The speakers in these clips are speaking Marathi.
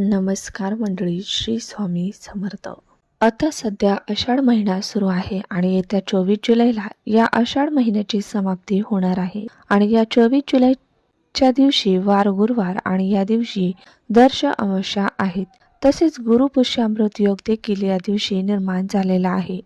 नमस्कार मंडळी श्री स्वामी समर्थ. आता सध्या आषाढ महिना सुरू आहे आणि येत्या चोवीस जुलैला या आषाढ महिन्याची समाप्ती होणार आहे. आणि या चोवीस जुलैच्या दिवशी वार गुरुवार आणि या दिवशी दर्श अमावस्या आहेत. तसेच गुरुपुष्यामृत योग देखील या दिवशी निर्माण झालेला आहे.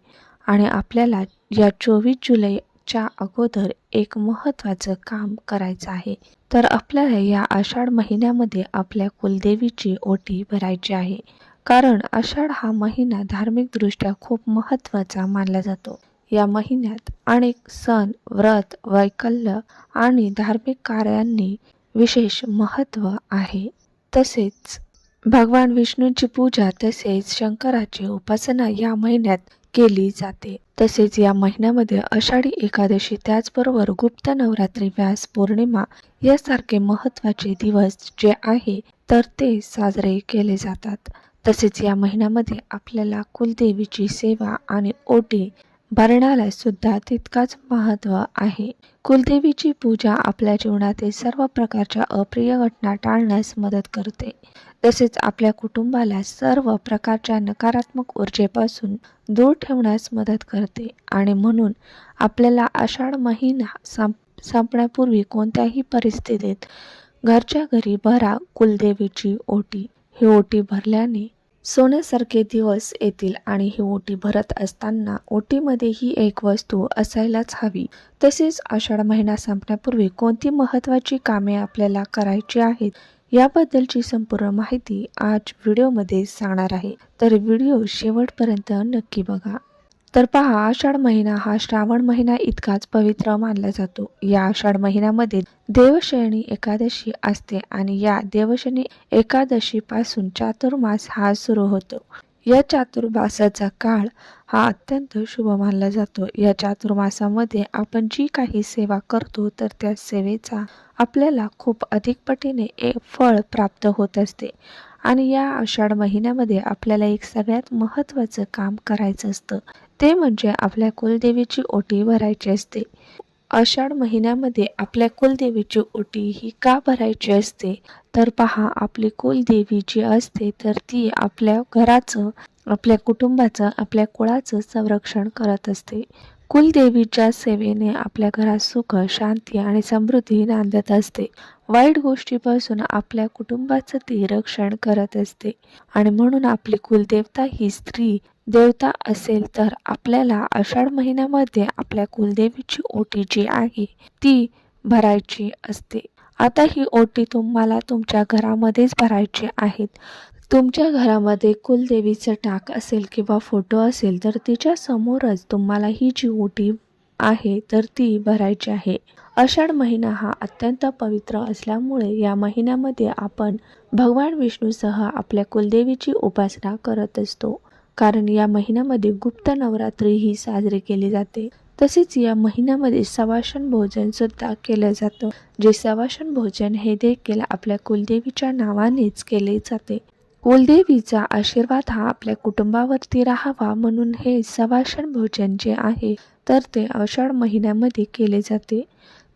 आणि आपल्याला या चोवीस जुलै च्या अगोदर एक महत्त्वाचं काम करायचं आहे. तर आपल्याला या आषाढ महिन्यामध्ये आपल्या कुलदेवीची ओटी भरायची आहे. कारण आषाढ हा महिना धार्मिकदृष्ट्या खूप महत्त्वाचा मानला जातो. या महिन्यात अनेक सण व्रत वैकल्य आणि धार्मिक कार्यांनी विशेष महत्त्व आहे. तसेच भगवान विष्णूंची पूजा तसेच शंकराची उपासना या महिन्यात केली जाते. तसेच या महिन्यामध्ये आषाढी एकादशी त्याचबरोबर गुप्त नवरात्री व्यास पौर्णिमा यासारखे महत्त्वाचे दिवस जे आहे तर ते साजरे केले जातात. तसेच या महिन्यामध्ये आपल्याला कुलदेवीची सेवा आणि ओटी भरण्याला सुद्धा तितकाच महत्त्व आहे. कुलदेवीची पूजा आपल्या जीवनातील सर्व प्रकारच्या अप्रिय घटना टाळण्यास मदत करते. तसेच आपल्या कुटुंबाला सर्व प्रकारच्या नकारात्मक ऊर्जेपासून दूर ठेवण्यास मदत करते. आणि म्हणून आपल्याला आषाढ महिना संप संपण्यापूर्वी कोणत्याही परिस्थितीत घरच्या घरी भरा कुलदेवीची ओटी. ही ओटी भरल्याने सोन्यासारखे दिवस येतील आणि ही ओटी भरत असताना ओटीमध्ये ही एक वस्तू असायलाच हवी. तसेच आषाढ महिना संपण्यापूर्वी कोणती महत्त्वाची कामे आपल्याला करायची आहेत? याबद्दलची संपूर्ण माहिती आज व्हिडिओमध्ये सांगणार आहे. तर व्हिडिओ शेवटपर्यंत नक्की बघा. तर पहा आषाढ महिना हा श्रावण महिना इतकाच पवित्र मानला जातो. या आषाढ महिन्यामध्ये देवशयनी एकादशी असते आणि या देवशयनी एकादशीपासून चातुर्मास हा सुरू होतो. या चातुर्मासाचा काळ हा अत्यंत शुभ मानला जातो. या चातुर्मासामध्ये आपण जी काही सेवा करतो तर त्या सेवेचा आपल्याला खूप अधिक पटीने एक फळ प्राप्त होत असते. आणि या आषाढ महिन्यामध्ये आपल्याला एक सगळ्यात महत्त्वाचं काम करायचं असतं. ते म्हणजे आपल्या कुलदेवीची ओटी भरायची असते. आषाढ महिन्यामध्ये आपल्या कुलदेवीची ओटी ही का भरायची असते? तर पहा आपली कुलदेवी जी असते तर ती आपल्या घराचं आपल्या कुटुंबाचं आपल्या कुळाचं संरक्षण करत असते. कुलदेवीच्या सेवेने आपल्या घरात सुख शांती आणि समृद्धी नांदत असते. वाईट गोष्टीपासून आपल्या कुटुंबाचं ती रक्षण करत असते. आणि म्हणून आपली कुलदेवता ही स्त्री देवता असेल तर आपल्याला आषाढ महिन्यामध्ये आपल्या कुलदेवीची ओटी जी आहे ती भरायची असते. आता ही ओटी तुम्हाला तुमच्या घरामध्येच भरायची आहेत. तुमच्या घरामध्ये कुलदेवीचं टाक असेल किंवा फोटो असेल तर तिच्या समोरच तुम्हाला ही जी ओटी आहे तर ती भरायची आहे. आषाढ महिना हा अत्यंत पवित्र असल्यामुळे या महिन्यामध्ये आपण भगवान विष्णूसह आपल्या कुलदेवीची उपासना करत असतो. कारण या महिन्यामध्ये गुप्त नवरात्री ही साजरी केली जाते. तसेच या महिन्यामध्ये सवाशन भोजन सुद्धा केलं जातं. जे सवाशन भोजन हे देखील आपल्या कुलदेवीच्या नावानेच केले जाते. कुलदेवीचा आशीर्वाद हा आपल्या कुटुंबावरती राहावा म्हणून हे सवाषण भोजन जे आहे तर ते आषाढ महिन्यामध्ये केले जाते.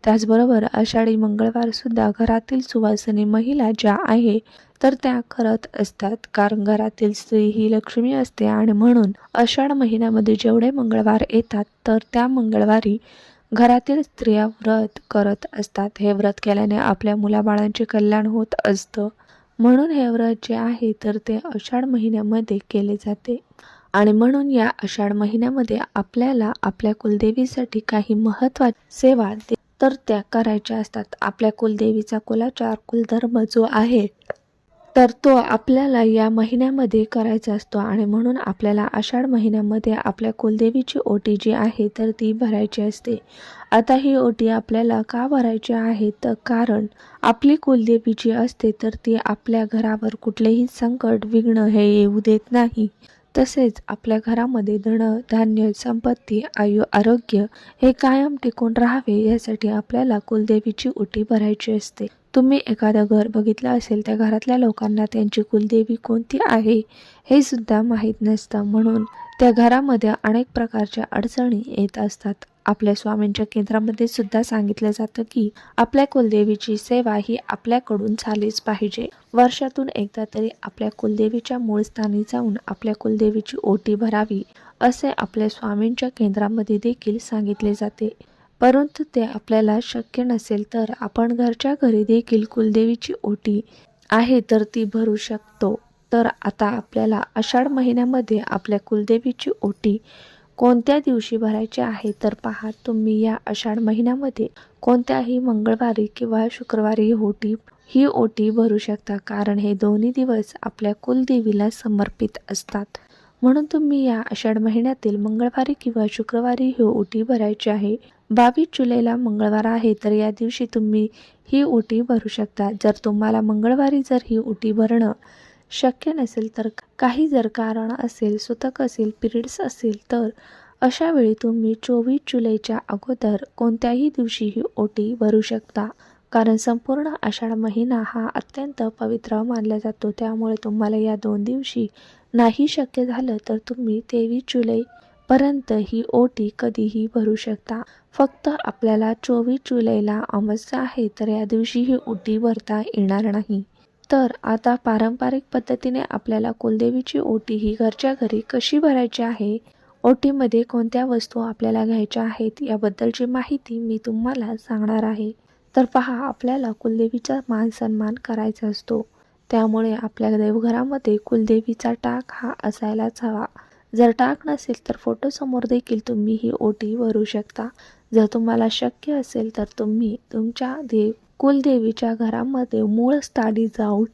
त्याचबरोबर आषाढी मंगळवार सुद्धा घरातील सुवासिनी महिला ज्या आहे तर त्या करत असतात. कारण घरातील स्त्री ही लक्ष्मी असते आणि म्हणून आषाढ महिन्यामध्ये जेवढे मंगळवार येतात तर त्या मंगळवारी घरातील स्त्रिया व्रत करत असतात. हे व्रत केल्याने आपल्या मुलाबाळांचे कल्याण होत असतं. म्हणून हे व्रत जे आहे तर ते आषाढ महिन्यामध्ये केले जाते. आणि म्हणून या आषाढ महिन्यामध्ये आपल्याला आपल्या कुलदेवीसाठी काही महत्त्वाच्या सेवा तर त्या करायच्या असतात. आपल्या कुलदेवीचा कुलाचार कुलधर्म जो आहे तर तो आपल्याला या महिन्यामध्ये करायचा असतो. आणि म्हणून आपल्याला आषाढ महिन्यामध्ये आपल्या कुलदेवीची ओटी जी आहे तर ती भरायची असते. आता ही ओटी आपल्याला का भरायची आहे? तर कारण आपली कुलदेवी जी असते तर ती आपल्या घरावर कुठलेही संकट विघ्न हे येऊ देत नाही. तसेच आपल्या घरामध्ये धन धान्य संपत्ती आयु आरोग्य हे कायम टिकून राहावे यासाठी आपल्याला कुलदेवीची ओटी भरायची असते. तुम्ही एखादं घर बघितलं असेल त्या घरातल्या लोकांना त्यांची कुलदेवी कोणती आहे हे सुद्धा माहीत नसतं. म्हणून त्या घरामध्ये अनेक प्रकारच्या अडचणी येत असतात. आपल्या स्वामींच्या केंद्रामध्ये सुद्धा सांगितलं जातं की आपल्या कुलदेवीची सेवा ही आपल्याकडून झालीच पाहिजे. वर्षातून एकदा तरी आपल्या कुलदेवीच्या मूळ स्थानी जाऊन आपल्या कुलदेवीची ओटी भरावी असे आपल्या स्वामींच्या केंद्रामध्ये देखील सांगितले जाते. परंतु ते आपल्याला शक्य नसेल तर आपण घरच्या घरी देखील कुलदेवीची ओटी आहे तर ती भरू शकतो. तर आता आपल्याला आषाढ महिन्यामध्ये आपल्या कुलदेवीची ओटी कोणत्या दिवशी भरायचे आहे? तर पहा तुम्ही या आषाढ महिन्यामध्ये कोणत्याही मंगळवारी किंवा शुक्रवारी ओटी ही ओटी भरू शकता कारण हे दोन्ही दिवस आपल्या कुलदेवीला समर्पित असतात. म्हणून तुम्ही या आषाढ महिन्यातील मंगळवारी किंवा शुक्रवारी ही ओटी भरायची आहे. बावीस जुलैला मंगळवार आहे तर या दिवशी तुम्ही ही ओटी भरू शकता. जर तुम्हाला मंगळवारी जर ही ओटी भरणं शक्य नसेल तर काही जर कारण असेल सुतक असेल पिरियड्स असेल तर अशा वेळी तुम्ही चोवीस जुलैच्या अगोदर कोणत्याही दिवशी ही ओटी भरू शकता. कारण संपूर्ण आषाढ महिना हा अत्यंत पवित्र मानला जातो. त्यामुळे तुम्हाला या दोन दिवशी नाही शक्य झालं तर तुम्ही तेवीस जुलै पर्यंत ही ओटी कधीही भरू शकता. फक्त आपल्याला चोवीस जुलैला अमावस्या आहे तर या दिवशी ही ओटी भरता येणार नाही. तर आता पारंपरिक पद्धतीने आपल्याला कुलदेवीची ओटी ही घरच्या घरी कशी भरायची आहे? ओटीमध्ये कोणत्या वस्तू आपल्याला घ्यायच्या आहेत? याबद्दलची माहिती मी तुम्हाला सांगणार आहे. तर पहा आपल्याला कुलदेवीचा मान सन्मान करायचा असतो. त्यामुळे आपल्या देवघरामध्ये कुलदेवीचा टाक हा असायलाच हवा. जर टाक नसेल तर फोटोसमोर देखील तुम्ही ही ओटी भरू शकता. जर तुम्हाला शक्य असेल तर तुम्ही तुमच्या देव कुलदेवीच्या घरामध्ये मूळ स्थानी जाऊन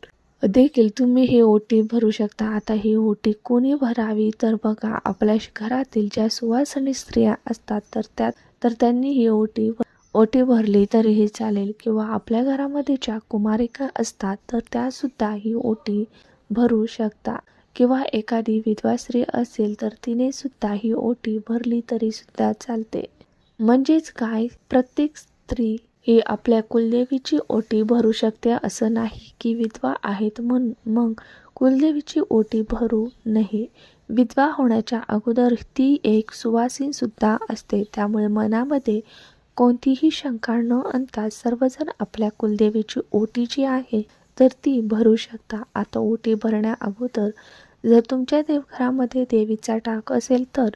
देखील तुम्ही ही ओटी भरू शकता. आता ही ओटी कोणी भरावी? तर बघा आपल्या घरातील ज्या सुवासनी स्त्रिया असतात तर त्यात तर त्यांनी ही ओटी ओटी भरली तरीही चालेल. किंवा आपल्या घरामध्ये ज्या कुमारिका असतात तर त्या सुद्धा ही ओटी भरू शकता. किंवा एखादी विधवा स्त्री असेल तर तिने सुद्धा ही ओटी भरली तरी सुद्धा चालते. म्हणजेच काय? प्रत्येक स्त्री ही आपल्या कुलदेवीची ओटी भरू शकते असं नाही की विधवा आहेत म्हणून मग कुलदेवीची ओटी भरू नये. विधवा होण्याच्या अगोदर ती एक सुवासीनसुद्धा असते. त्यामुळे मनामध्ये कोणतीही शंका न आणता सर्वजण आपल्या कुलदेवीची ओटी जी आहे तर ती भरू शकता. आता ओटी भरण्या अगोदर जर तुमच्या देवघरामध्ये देवीचा टाक असेल तर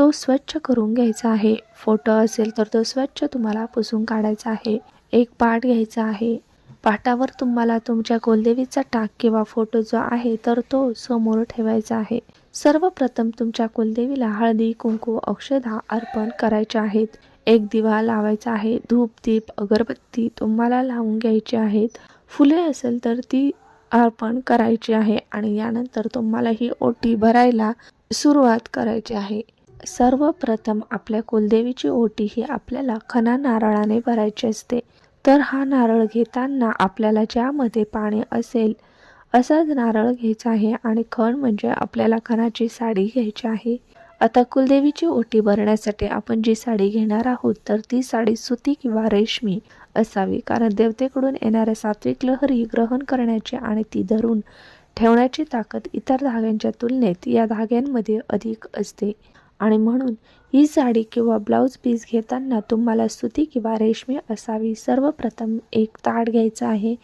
तो स्वच्छ करून घ्यायचा आहे. फोटो असेल तर तो स्वच्छ तुम्हाला पुसून काढायचा आहे. एक पाट घ्यायचा आहे. पाटावर तुम्हाला तुमच्या कुलदेवीचा टाक किंवा फोटो जो आहे तर तो समोर ठेवायचा आहे. सर्वप्रथम तुमच्या कुलदेवीला हळदी कुंकू औषधा अर्पण करायचे आहेत. एक दिवा लावायचा आहे. धूप दीप अगरबत्ती तुम्हाला लावून घ्यायची आहेत. फुले असेल तर ती अर्पण करायची आहे आणि यानंतर तुम्हाला ही ओटी भरायला सुरुवात करायची आहे. सर्वप्रथम आपल्या कुलदेवीची ओटी ही आपल्याला खना नारळाने भरायची असते. तर हा नारळ घेताना आपल्याला ज्यामध्ये पाणी असेल असाच नारळ घ्यायचा आहे आणि खण म्हणजे आपल्याला खणाची साडी घ्यायची आहे. आता कुलदेवीची ओटी भरण्यासाठी आपण जी साडी घेणार आहोत तर ती साडी सुती किंवा रेशमी असावी कारण देवतेकडून येणाऱ्या सात्विक लहरी ग्रहण करण्याची आणि ती धरून ठेवण्याची ताकद इतर धाग्यांच्या तुलनेत या धाग्यांमध्ये अधिक असते. आणि म्हणून ही साडी किंवा ब्लाऊज पीस घेताना तुम्हाला सुती किंवा रेशमी असावी. सर्वप्रथम एक ताट घ्यायचं आहे.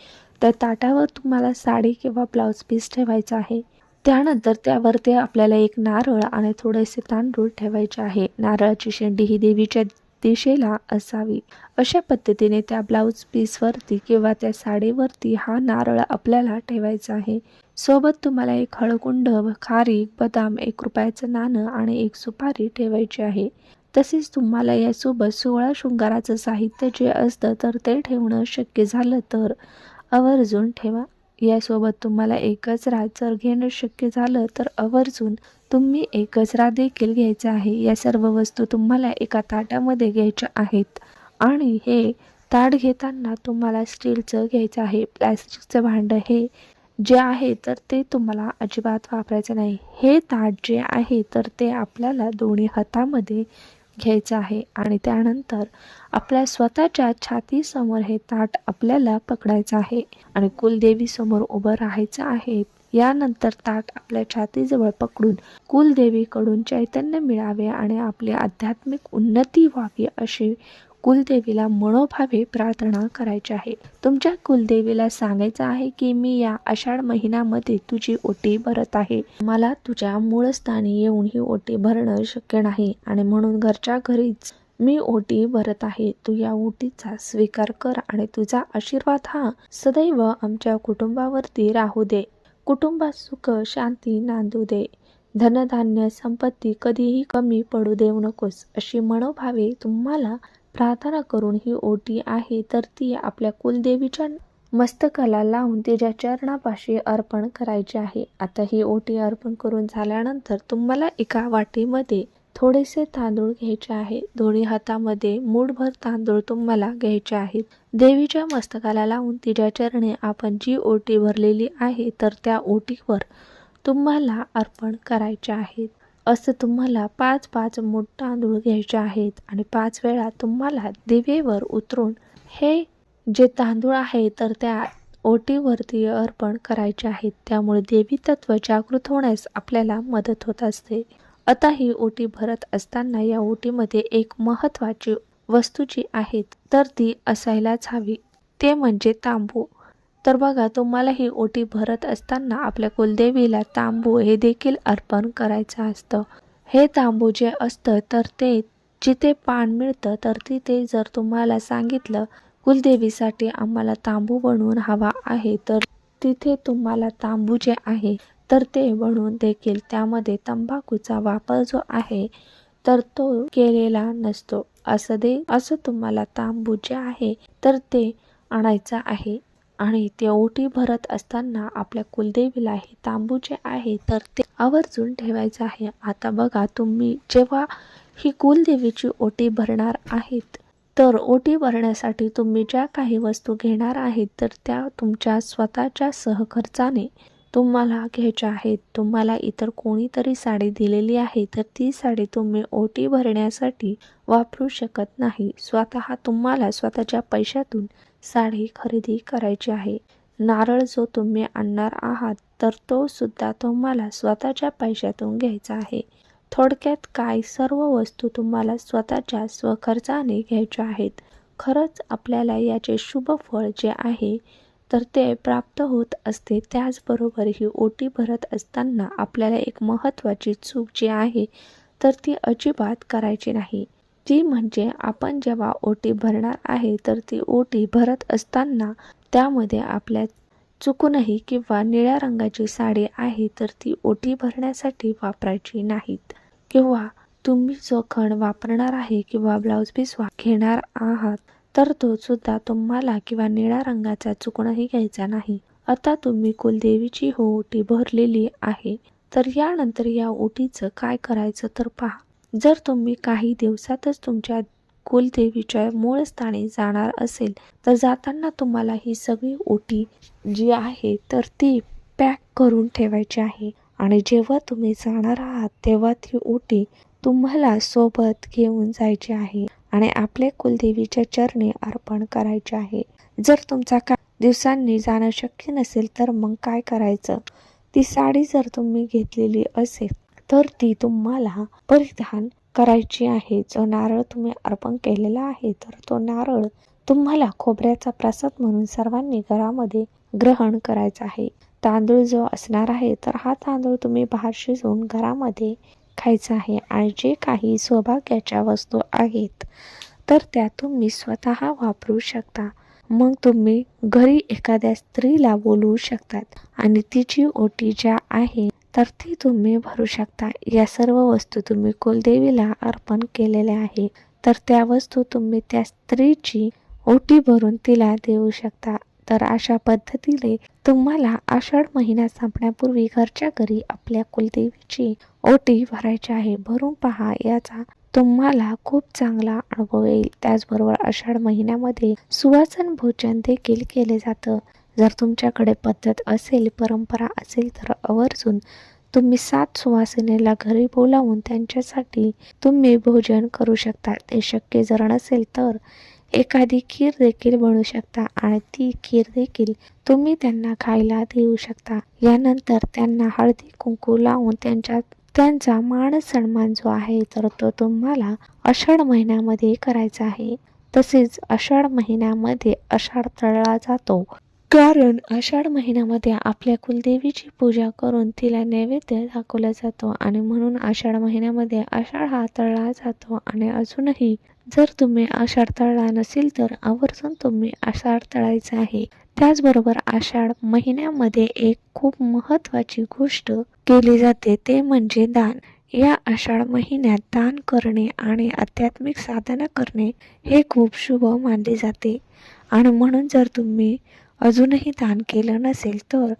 त्या ताटावर तुम्हाला साडी किंवा ब्लाऊज पीस ठेवायचा आहे. त्यानंतर त्यावरती आपल्याला एक नारळ आणि थोडेसे तांदूळ ठेवायचे आहे. नारळाची शेंडी ही देवीच्या दिशेला असावी. अशा पद्धतीने त्या ब्लाऊज पीसवरती किंवा त्या साडीवरती हा नारळ आपल्याला ठेवायचा आहे. सोबत तुम्हाला एक हळकुंड खारीक बदाम एक रुपयाचं नाणं आणि एक सुपारी ठेवायची आहे. तसेच तुम्हाला यासोबत सोळा शृंगाराचं साहित्य जे असतं तर ते ठेवणं शक्य झालं तर आवर्जून ठेवा. यासोबत तुम्हाला एकच गजरा जर घेणं शक्य झालं तर आवर्जून तुम्ही एक गजरा देखील घ्यायचा आहे. या सर्व वस्तू तुम्हाला एका ताटामध्ये घ्यायच्या आहेत. आणि हे ताट घेताना तुम्हाला स्टीलचं घ्यायचं आहे. प्लॅस्टिकचं भांडं हे जे आहे तर ते तुम्हाला अजिबात वापरायचं नाही. हे ताट जे आहे तर ते आपल्याला दोन्ही हातामध्ये घ्यायचं आहे आणि त्यानंतर आपल्या स्वतःच्या छातीसमोर हे ताट आपल्याला पकडायचं आहे आणि कुलदेवी समोर उभं राहायचं आहे. यानंतर ताट आपल्या छातीजवळ पकडून कुलदेवीकडून चैतन्य मिळावे आणि आपली आध्यात्मिक उन्नती व्हावी अशी कुलदेवीला मनोभावे प्रार्थना करायची आहे. तुमच्या कुलदेवीला सांगायचं आहे की मी या आषाढ महिन्यामध्ये तुझी ओटी भरत आहे. मला तुझ्या मूळ स्थानी येऊन ही ओटी भरणं शक्य नाही आणि म्हणून घरच्या घरीच मी ओटी भरत आहे. तू या ओटीचा स्वीकार कर आणि तुझा आशीर्वाद हा सदैव आमच्या कुटुंबावरती राहू दे. कुटुंबात सुख शांती नांदू दे. धनधान्य संपत्ती कधीही कमी पडू देऊ नकोस अशी मनोभावे तुम्हाला प्रार्थना करून ही ओटी आहे तर ती आपल्या कुलदेवीच्या मस्तकाला लावून तिच्या चरणापाशी अर्पण करायची आहे. आता ही ओटी अर्पण करून झाल्यानंतर तुम्हाला एका वाटीमध्ये थोडेसे तांदूळ घ्यायचे आहे. दोन्ही हातामध्ये मूठभर तांदूळ तुम्हाला घ्यायचे आहेत. देवीच्या मस्तकाला लावून तिच्या चरणी आपण जी ओटी भरलेली आहे तर त्या ओटीवर तुम्हाला अर्पण करायचे आहेत. असं तुम्हाला पाच पाच मूठ तांदूळ घ्यायचे आहेत आणि पाच वेळा तुम्हाला दिवेवर उतरून हे जे तांदूळ आहे तर त्या ओटीवरती अर्पण करायचे आहेत. त्यामुळे देवी तत्व जागृत होण्यास आपल्याला मदत होत असते. आता ही ओटी भरत असताना या ओटीमध्ये एक महत्त्वाची वस्तू जी आहेत तर ती असायलाच हवी. ते म्हणजे तांबू. तर बघा तुम्हाला ही ओटी भरत असताना आपल्या कुलदेवीला तांबू हे देखील अर्पण करायचं असतं. हे तांबू जे असतं तर ते जिथे पान मिळतं तर तिथे जर तुम्हाला सांगितलं कुलदेवीसाठी आम्हाला तांबू बनवून हवा आहे तर तिथे तुम्हाला तांबू जे आहे तर ते बनवून देखील त्यामध्ये तंबाखूचा वापर जो आहे तर तो केलेला नसतो. असं दे असं तुम्हाला तांबू जे आहे तर ते आणायचं आहे. आणि ते ओटी भरत असताना आपल्या कुलदेवीला हे तांबू जे आहे तर ते आवर्जून ठेवायचं आहे. आता बघा तुम्ही जेव्हा ही कुलदेवीची ओटी भरणार आहेत तर ओटी भरण्यासाठी तुम्ही ज्या काही वस्तू घेणार आहेत तर त्या तुमच्या स्वतःच्या सहखर्चाने तुम्हाला घ्यायच्या आहेत. तुम्हाला इतर कोणीतरी साडी दिलेली आहे तर ती साडी तुम्ही ओटी भरण्यासाठी वापरू शकत नाही. स्वतः तुम्हाला स्वतःच्या पैशातून साडी खरेदी करायची आहे. नारळ जो तुम्ही आणणार आहात तर तो सुद्धा तुम्हाला स्वतःच्या पैशातून घ्यायचा आहे. थोडक्यात काय सर्व वस्तू तुम्हाला स्वतःच्या स्वखर्चाने घ्यायच्या आहेत? खरंच आपल्याला याचे शुभ फळ जे आहे तर ते प्राप्त होत असते. त्याचबरोबर ही ओटी भरत असताना आपल्याला एक महत्त्वाची चूक जी आहे तर ती अजिबात करायची नाही. ती म्हणजे आपण जेव्हा ओटी भरणार आहे तर ती ओटी भरत असताना त्यामध्ये आपल्या चुकूनही किंवा निळ्या रंगाची साडी आहे तर ती ओटी भरण्यासाठी वापरायची नाहीत. किंवा तुम्ही जो खण वापरणार आहे किंवा ब्लाऊज पीस घेणार आहात तर तो सुद्धा तुम्हाला किंवा निळ्या रंगाचा चुकूनही घ्यायचा नाही. आता तुम्ही कुलदेवीची हो ओटी भरलेली आहे तर यानंतर या ओटीचं काय करायचं तर पहा. जर तुम्ही काही दिवसातच तुमच्या कुलदेवीच्या मूळ स्थानी जाणार असेल तर जाताना तुम्हाला ही सगळी ओटी जी आहे तर ती पॅक करून ठेवायची आहे. आणि जेव्हा तुम्ही जाणार आहात तेव्हा ती ओटी तुम्हाला सोबत घेऊन जायची आहे आणि आपल्या कुलदेवीच्या चरणी अर्पण करायचे आहे. जर तुमचा का दिवसांनी जाणं शक्य नसेल तर मग काय करायचं? ती साडी जर तुम्ही घेतलेली असेल तर ती तुम्हाला परिधान करायची आहे. जो नारळ तुम्ही अर्पण केलेला आहे तर तो नारळ तुम्हाला खोबऱ्याचा प्रसाद म्हणून सर्वांनी घरामध्ये ग्रहण करायचा आहे. तांदूळ जो असणार आहे तर हा तांदूळ तुम्ही बाहेर शिजवून घरामध्ये खायचा आहे. आणि जे काही सौभाग्याच्या वस्तू आहेत तर त्या तुम्ही स्वतः वापरू शकता. मग तुम्ही घरी एखाद्या स्त्रीला बोलवू शकतात. आणि तिची ओटी ज्या आहे तर ती तुम्ही भरू शकता. या सर्व वस्तू तुम्ही कुलदेवीला अर्पण केलेल्या आहे. तर त्या वस्तू तुम्ही त्या स्त्रीची ओटी भरून तिला देऊ शकता. तर अशा पद्धतीने तुम्हाला आषाढ महिना संपण्यापूर्वी घरच्या घरी आपल्या कुलदेवीची ओटी भरायची आहे. भरून पहा याचा तुम्हाला खूप चांगला अनुभव येईल. त्याचबरोबर आषाढ महिन्यामध्ये सुवासन भोजन देखील केले जातं. जर तुमच्याकडे पद्धत असेल परंपरा असेल तर आवर्जून तुम्ही सात सुवासिनीला घरी बोलावून त्यांच्यासाठी तुम्ही भोजन करू शकता. ते शक्य जर नसेल तर एखादी खीर देखील बनवू शकता आणि ती खीर देखील तुम्ही त्यांना खायला देऊ शकता. यानंतर त्यांना हळदी कुंकू लावून त्यांच्या त्यांचा मान सन्मान जो आहे तर तो तुम्हाला आषाढ महिन्यामध्ये करायचा आहे. तसेच आषाढ महिन्यामध्ये आषाढ तळला जातो. कारण आषाढ महिन्यामध्ये आपल्या कुलदेवीची पूजा करून तिला नैवेद्य दाखवला जातो आणि म्हणून आषाढ महिन्यामध्ये आषाढ हा तळला जातो आणि अजूनही जर तुम्ही आषाढ तळला नसेल तर आवर्जून तुम्ही आषाढ तळायचा आहे. त्याचबरोबर आषाढ महिन्यामध्ये एक खूप महत्त्वाची गोष्ट केली जाते ते म्हणजे दान. या आषाढ महिन्यात दान करणे आणि आध्यात्मिक साधना करणे हे खूप शुभ मानले जाते. आणि म्हणून जर तुम्ही अजूनही दान केलं नसेल तर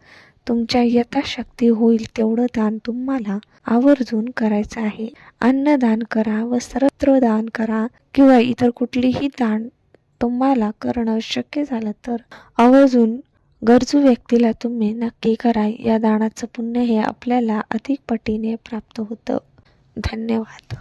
तुमच्या यथाशक्ती होईल तेवढं दान तुम्हाला आवर्जून करायचं आहे. अन्नदान करा वस्त्र दान करा किंवा इतर कुठलीही दान तुम्हाला करणं शक्य झालं तर आवर्जून गरजू व्यक्तीला तुम्ही नक्की करा. या दानाचं पुण्य हे आपल्याला अधिक पटीने प्राप्त होतं. धन्यवाद.